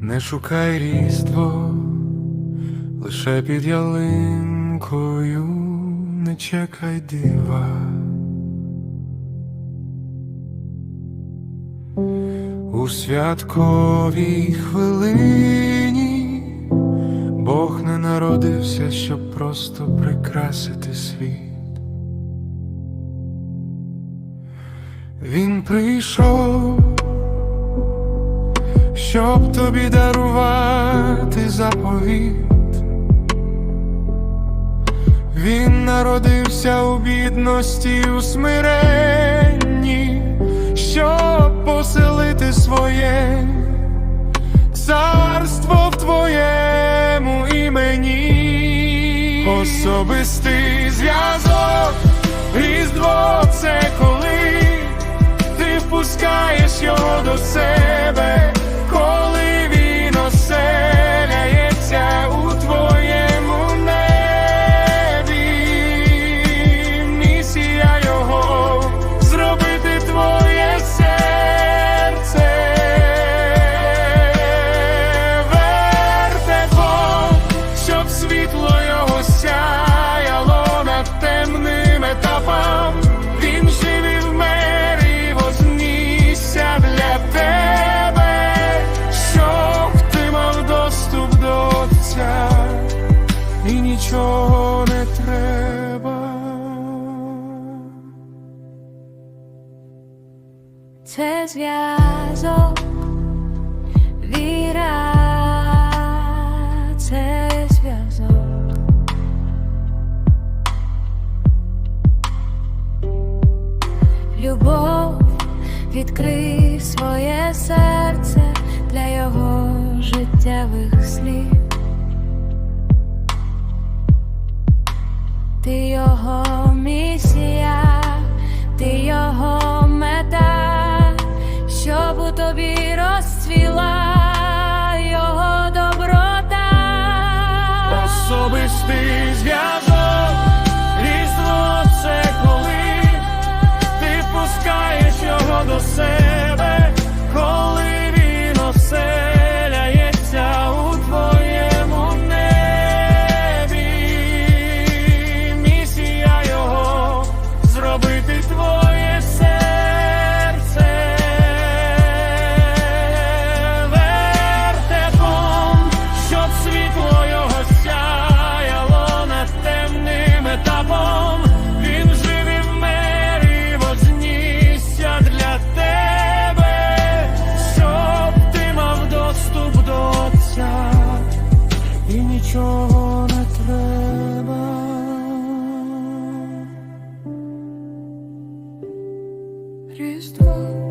Не шукай різдво, лише під ялинкою, не чекай дива. У святковій хвилині Бог не народився, щоб просто прикрасити світ. Він прийшов, щоб тобі дарувати заповіт. Він народився у бідності, у смиренні, щоб поселити своє царство в твоєму імені. Особистий зв'язок, різдво це коли ти впускаєш його до себе, нічого не треба. Це зв'язок, віра, це зв'язок. Любов відкрив своє серце тобі розцвіла його доброта. Особистий зв'язок, Різдво